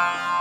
Bye.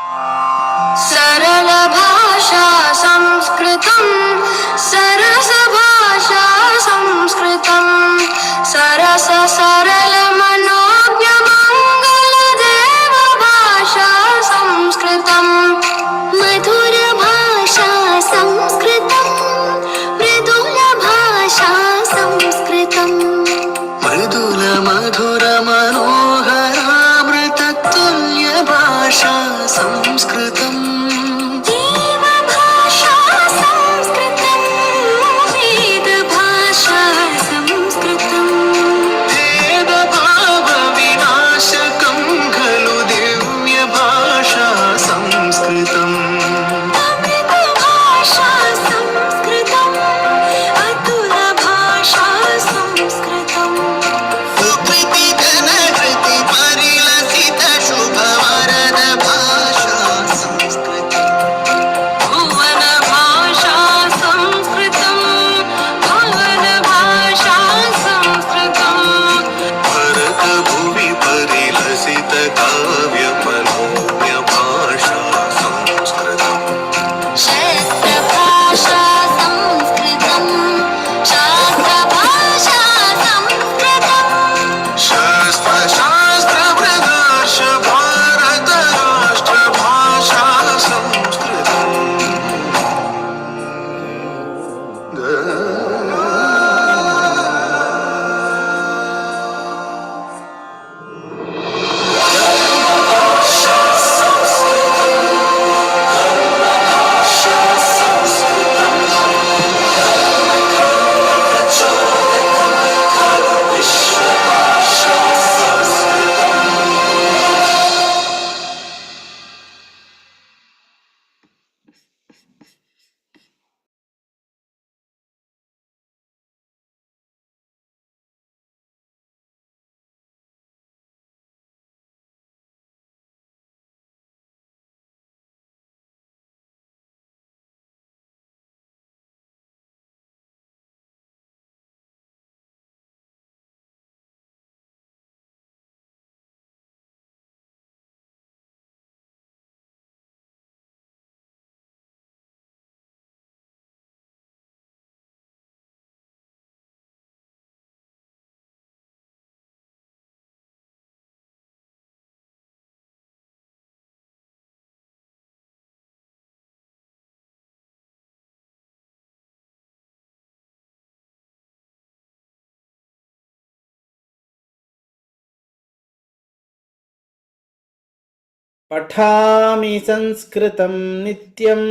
పఠామి సంస్కృతం నిత్యం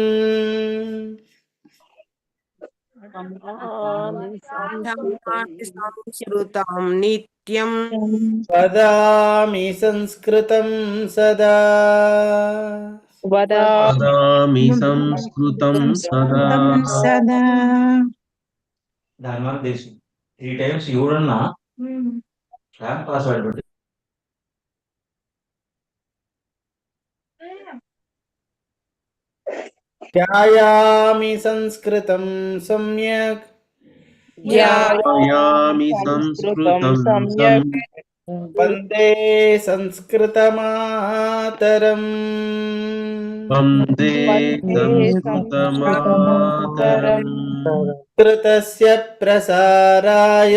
సంస్కృతం నిత్యం వదామి సంస్కృతం సదా వదామి సంస్కృతం సదా సదా దాని వల్ల దేశం త్రీ టైమ్స్ ఎవరన్నా క్లాస్ పాస్ అయినటువంటి ध्यायामि संस्कृतं सम्यक्। ध्यायामि संस्कृतं सम्यक्। वन्दे संस्कृतमातरम्। वन्दे संस्कृतमातरम्। कृतस्य प्रसाराय।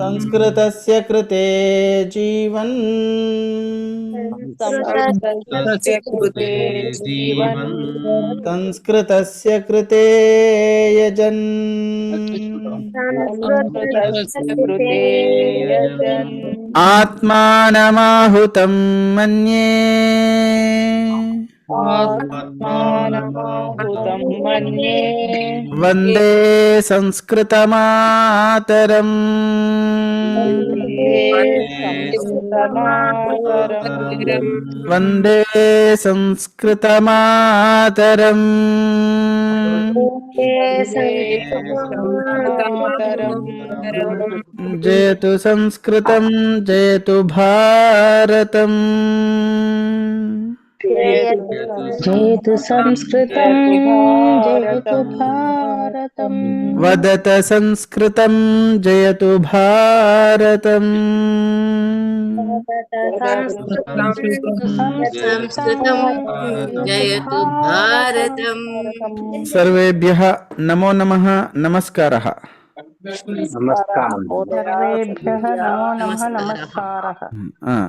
संस्कृत कृते जीवन संस्कृत कृते यजन् आत्मानमाहुतं मे वन्दे संस्कृतमातरम् वन्दे संस्कृतमातरम् जयतु संस्कृतं जयतु भारतम् जेतु संस्कृत जयतु भारतम्। वदत संस्कृत जयत भारत सर्वे नमो नम नमस्कार। नमस्कार।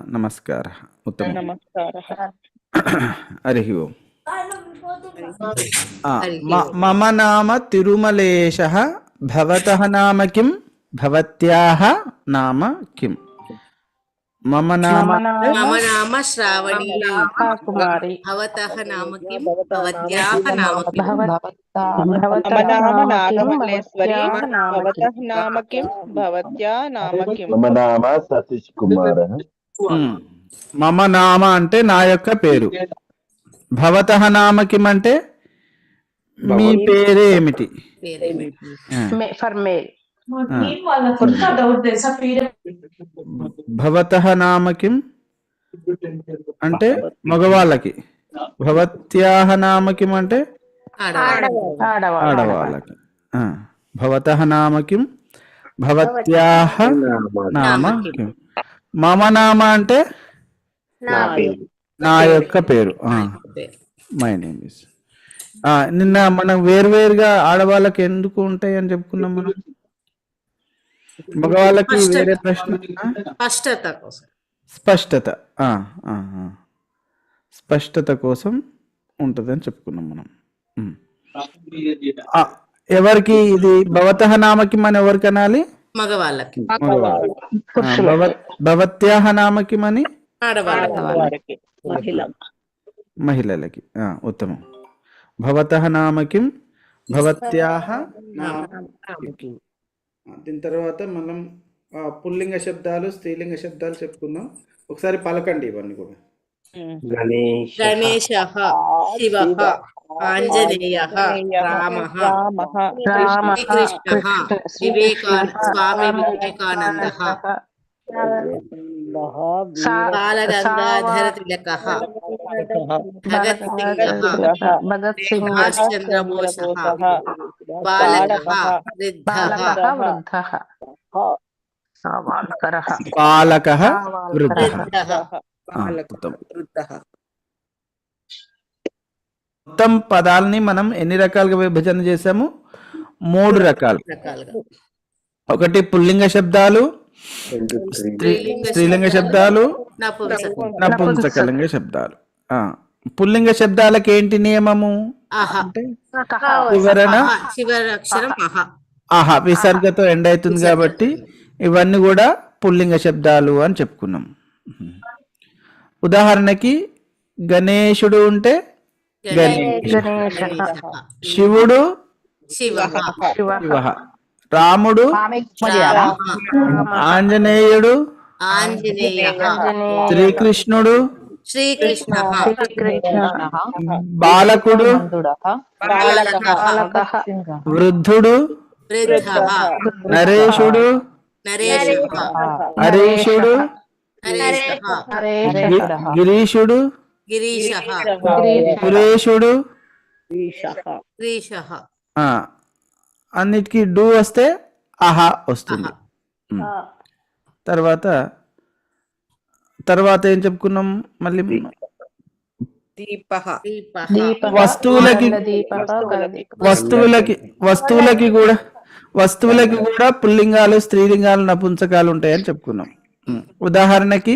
नमस्कार उत्तम नमस्कार। నమో నమః నమస్కారः సర్వేభ్యः నమో నమః నమస్కారः ఆ, నమస్కారः ఉత్తమం నమస్కారः హరి ఓం ఆ, మ- మమ నామ తిరుమలేశः భవతः నామ కిం భవత్యాः నామ కిం మమ నామ మమ నామ శ్రావణి కుమారి భవతः మమ నామ అంటే నా యొక్క పేరు. భవతః నామ కిం అంటే మీ పేరు ఏమిటి? ఆ, ఫర్ మేల్. భవతః నామ కిం అంటే మగవాళ్ళకి. భవత్యాహ నామ కిం అంటే ఆడవాళ్ళు ఆడవాళ్ళకి. భవతః నామ కిం భవత్యాహ నామ కిం మమ నామ అంటే నా యొక్క పేరు. మై నేమ్ ఇస్ నిన్న మనం వేరువేరుగా ఆడవాళ్ళకి ఎందుకు ఉంటాయి అని చెప్పుకున్నాం మనం? మగవాళ్ళకి వేరే ప్రశ్న? స్పష్టత కోసం. స్పష్టత. ఆ, ఆ, ఆ. స్పష్టత కోసం ఉంటుందని చెప్పుకున్నాం మనం. ఎవరికి ఇది భవతః నామకి మనం ఎవరికి అనాలి? మగవాళ్ళకి. భవత్యాహ నామకి అని మహిళ. మహిళలకి ఆ, ఉత్తమం. భవతః నామకిం భవత్యాహ నామకి దీని తర్వాత మనం పుల్లింగ శబ్దాలు స్త్రీలింగ శబ్దాలు చెప్పుకుందాం ఒకసారి పలకండి ఇవన్నీ కూడా. గణేష్ గణేశ. శివ ఆంజనేయ రామ రామః రామ శ్రీకృష్ణ వివేకాన్ స్వామి వివేకానంద. బాలగంగాధర తిలక భగత్ సింగ సుభాష్ బాలక వృద్ధ బాలకः వృద్ధः మొత్తం పదాలని మనం ఎన్ని రకాలుగా విభజన చేసాము మూడు రకాలు. ఒకటి పుల్లింగ శబ్దాలు స్త్రీలింగ శబ్దాలు. నపుంసక నపుంసకలింగ. శబ్దాలు. ఆ పుల్లింగ శబ్దాలకు ఏంటి నియమము? వివరణ? ఆహా. విసర్గతో ఎండ్ అవుతుంది కాబట్టి ఇవన్నీ కూడా పుల్లింగ శబ్దాలు అని చెప్పుకున్నాం. ఉదాహరణకి గణేశుడు ఉంటే గణేష్ శివుడు శివ శివ శివ రాముడు ఆంజనేయుడు ఆంజనేయ శ్రీకృష్ణుడు శ్రీకృష్ణ. శ్రీకృష్ణ. బాలకుడు బాలక బాలకः వృద్ధుడు వృద్ధ. నరేషుడు నరేష హరీషుడు గిరీషుడు సురేషుడు ఆ, అన్నిటికీ డు వస్తే ఆహా వస్తుంది. తర్వాత తర్వాత ఏం చెప్పుకున్నాం మళ్ళీ? వస్తువులకి వస్తువులకి. వస్తువులకి కూడా వస్తువులకి కూడా పుల్లింగాలు స్త్రీలింగాలు నపుంసకాలు ఉంటాయని చెప్పుకున్నాం. ఉదాహరణకి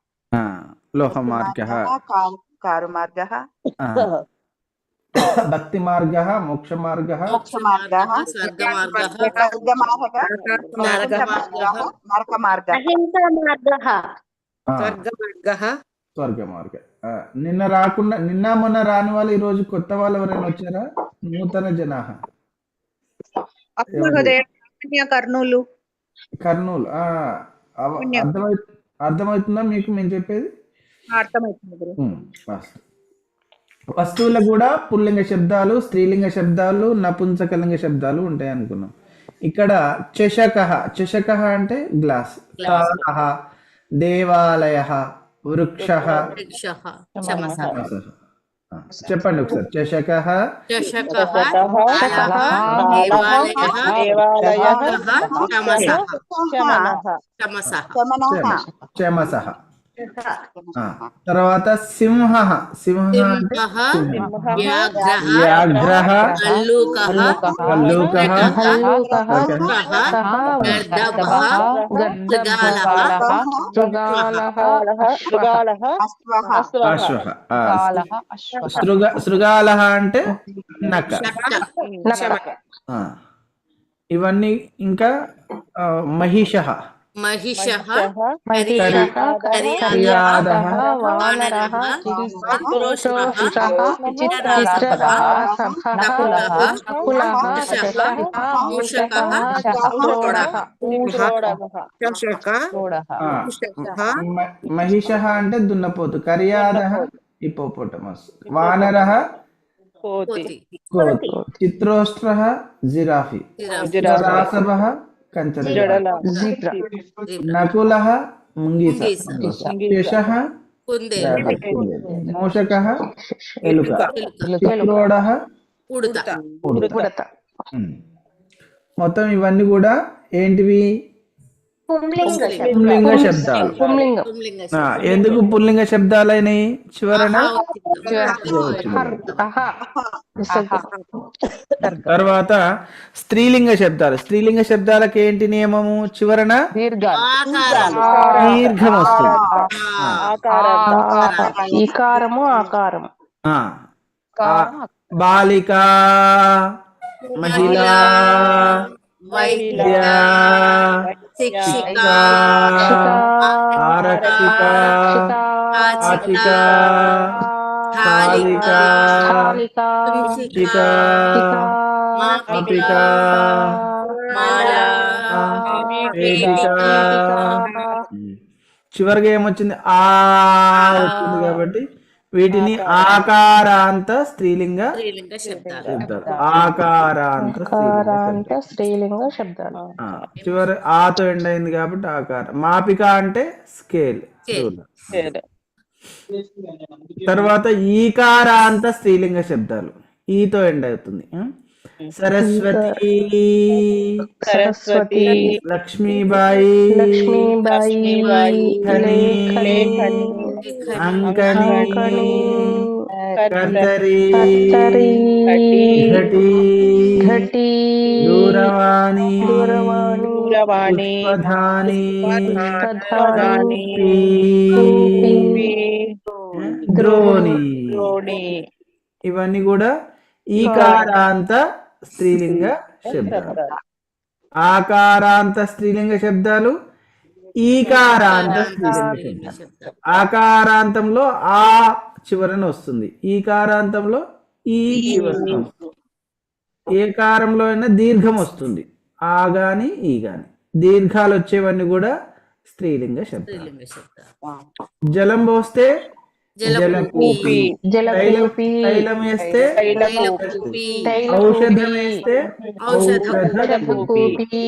లోహ మార్గ కారు మార్గ భక్తి మార్గ మోక్ష మార్గ నరక మార్గ స్వర్గ మార్గ నిన్న రాకుండా నిన్న మొన్న రాని వాళ్ళు ఈ రోజు కొత్త వాళ్ళు ఎవరైనా వచ్చారా? నూతన జనా। కర్నూలు. కర్నూలు అర్థమవుతుందా మీకు మేము చెప్పేది? అర్థమవుతుంది గురు. ఉమ్, వాస్తు. వస్తువులకు కూడా పుల్లింగ శబ్దాలు స్త్రీలింగ శబ్దాలు నపుంసకలింగ శబ్దాలు ఉంటాయి అనుకున్నాం. ఇక్కడ చషక చషక అంటే గ్లాస్. దేవాలయ వృక్ష చెప్పండి ఒకసారి చషక చషకः చషకः, తాళः దేవాలయः దేవాలయः వృక్షः చమసः శమనః చమసः చమస తర్వాత సింహ సింహ అంటే సింహः సింహం. వ్యాఘ్రः వ్యాఘ్రः కల్లూకः కల్లూకः హల్లూకः వృషः సహ గర్దభः గర్దభः శృగాలः అంటే నక్క. ఇవన్నీ ఇంకా మహిష. महिषः महिषः కర్యాదः వానరः చతురోష్ట్రः చిత్రరథः సభः నకులः నకులः శశः మూషకः మూషకः చషక ఆ, మ- మహిష అంటే దున్నపోతు కర్యాద హిపోపోటమస్ వానర కోతి కోతి కోతి చిత్రోష్ట్ర జిరాఫీ జిరాఫ్ జీబ్రా నకుల ముంగీస మూషక ఎలుక ఎలుక చిత్రోడ ఉడత ఉడత ఉడత ఉమ్. మొత్తం ఇవన్నీ కూడా ఏంటివి? పుంలింగ పుల్లింగ శబ్దాలు. ఎందుకు పుల్లింగ శబ్దాలైనవి చివరన? తర్వాత స్త్రీలింగ శబ్దాలు. స్త్రీలింగ శబ్దాలకు ఏంటి నియమము? చివరన? దీర్ఘం వస్తుంది. బాలిక మహిళ విద్య శిక్షిక ఆరక్షిక ఆచిక మాల. చివరిగా ఏమొచ్చింది? ఆ వచ్చింది కాబట్టి వీటిని ఆకారాంత స్త్రీలింగ స్త్రీలింగ శబ్దాలు. ఆకారాంత స్త్రీలింగ ఆకారాంత స్త్రీలింగ శబ్దాలు. ఆ, చివరి ఆతో ఎండ్ అయింది కాబట్టి ఆకారం. మాపిక అంటే స్కేల్. తర్వాత ఈకారాంత స్త్రీలింగ శబ్దాలు. ఈతో ఎండ్ అవుతుంది? సరస్వతి. సరస్వతి. లక్ష్మీబాయి. లక్ష్మీబాయి. అంకణి కత్తరి ఘటి ఘటి దూరవాణి దూరవాణి ప్రధాని పీ, ద్రోణి. ద్రోణి. ఇవన్నీ కూడా ఈకారాంత స్త్రీలింగ శబ్దాలు. ఆకారాంత స్త్రీలింగ శబ్దాలు ఈకారాంత ఆకారాంతంలో ఆ చివరన వస్తుంది. ఈకారాంతంలో ఈ. ఏ కారంలో అయినా దీర్ఘం వస్తుంది. ఆ గాని ఈ గాని. దీర్ఘాలు వచ్చేవన్నీ కూడా స్త్రీలింగ శబ్దాలు. జలం పోస్తే జలకూపి తైలం వేస్తే ఔషధం వేస్తే ఔషధం జలకూపి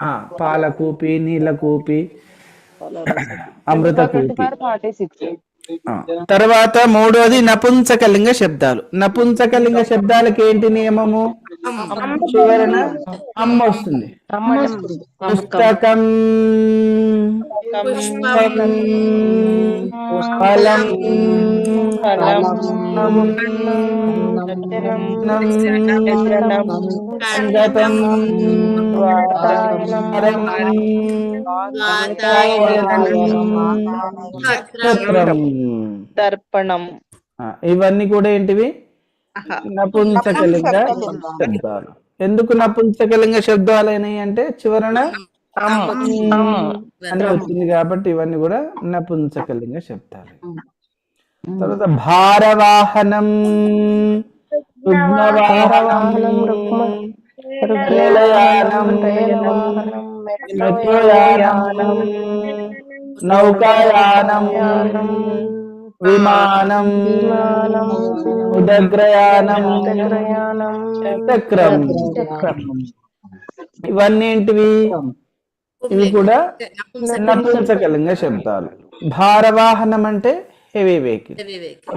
ఫలరసం ఆ, పాలకూపి నీళ్ళకూపి అమృత కూపి. తర్వాత మూడోది నపుంసకలింగ శబ్దాలు. నపుంసకలింగ శబ్దాలకి ఏంటి నియమము? చివరన అమ్మ వస్తుంది. పుస్తకం. పుష్పం. ఫలం. ఫలం. నం, చందనం గతం వాతాయనం ఛత్రం దర్పణం ఆ, ఇవన్నీ కూడా ఏంటివి? నపుంసకలింగ శబ్దాలు. ఎందుకు నపుంసకలింగ శబ్దాలు అయినాయి అంటే చివరన అని వచ్చింది కాబట్టి ఇవన్నీ కూడా నపుంసకలింగ శబ్దాలు. తర్వాత భారవాహనం. రుగ్మవాహనం మెట్రోయానం నౌకాయానం విమానం ఉదగ్రయానం చక్రం. ఇవన్నీ ఏంటివి ఇవి కూడా నపుంసకలింగ శబ్దాలు. భారవాహనం అంటే హెవీ వెహికల్.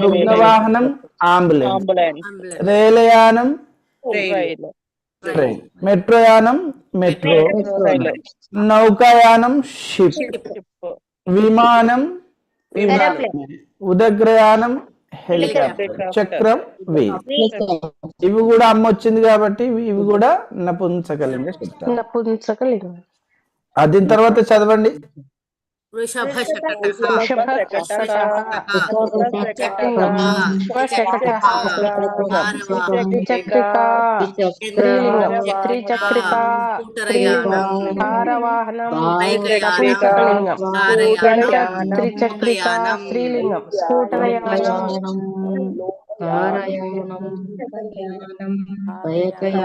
రుగ్నవాహనం అంబులెన్స్ అంబులెన్స్ రేలయానం రైలు. ట్రైన్ మెట్రోయానం మెట్రో నౌకాయానం షిప్ విమానం విమానం ఉదగ్రయానం హెలికాప్టర్ చక్రం వీల్ ఇవి కూడా అమ్మ వచ్చింది కాబట్టి ఇవి- కూడా నపుంసకలింగ నపుంసకలింగం. ఆ దీని తర్వాత చదవండి. వృషభ వృషభ ద్విచక్రికా స్త్రీలింగం త్రిచక్రికా స్త్రీలింగం భారవాహనం నపుంసకలింగం త్రిచక్రికా స్త్రీలింగం స్కూటరయానం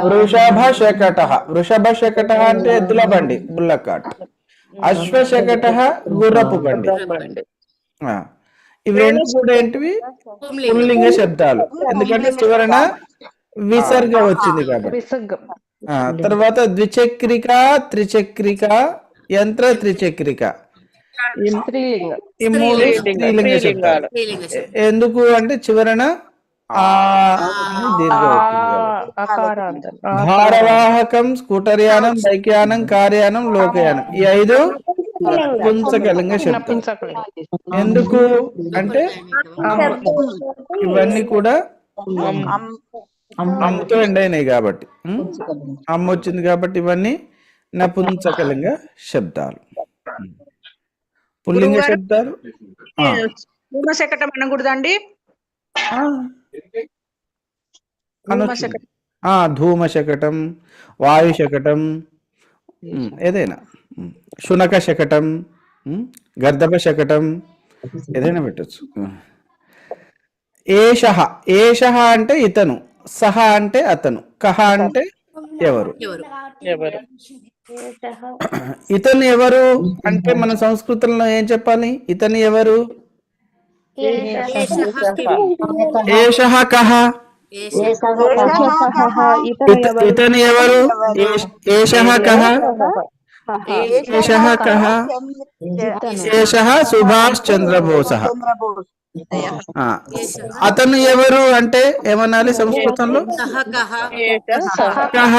వృషభ శకట వృషభ శకట అంటే ఎద్దుల బండి బుల్లకాట్। అశ్వ శకట గుర్రపు బండి ఇవి రెండు కూడా ఏంటివి? పుల్లింగ. శబ్దాలు. ఎందుకంటే చివరన విసర్గ వచ్చింది కాబట్టి. తర్వాత ద్విచక్రిక త్రిచక్రిక యంత్ర త్రిచక్రిక. ఈ మూడు స్త్రీలింగ. శబ్దాలు. ఎందుకు అంటే చివరన భారవాహకం స్కూటర్ యానం బైక్ యానం కార్ యానం లోకయానం. ఈ ఐదు నపుంసకలింగం ఎందుకు? అంటే ఇవన్నీ కూడా అమ్మతో ఎండ్ అయినాయి కాబట్టి? అమ్మ వచ్చింది కాబట్టి ఇవన్నీ నపుంసకలింగ శబ్దాలు. పుల్లింగ శబ్దాలు? భూమశకటం అనకూడదండి. ఆ. అనొచ్చు. ఆ ధూమ శకటం వాయు శకటం ఉం, ఏదైనా. శునక శకటం గర్దభ శకటం ఏదైనా పెట్టచ్చు ఏష ఏష అంటే ఇతను సహ అంటే అతను కహ అంటే ఎవరు ఎవరు ఎవరు ఇతను ఎవరు అంటే మన సంస్కృతంలో ఏం చెప్పాలి ఇతను ఎవరు ఏష కహ ఇత- ఇతను ఎవరు ఏష కహ ఏష కహ ఏష సుభాష్ చంద్రబోస ఆ, అతను ఎవరు అంటే ఏమనాలి సంస్కృతంలో? సహ కహ కహ సహ కహ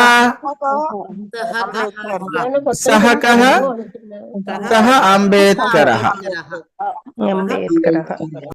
సహ కహ సహ అంబేద్కర కరః. అంబేద్కర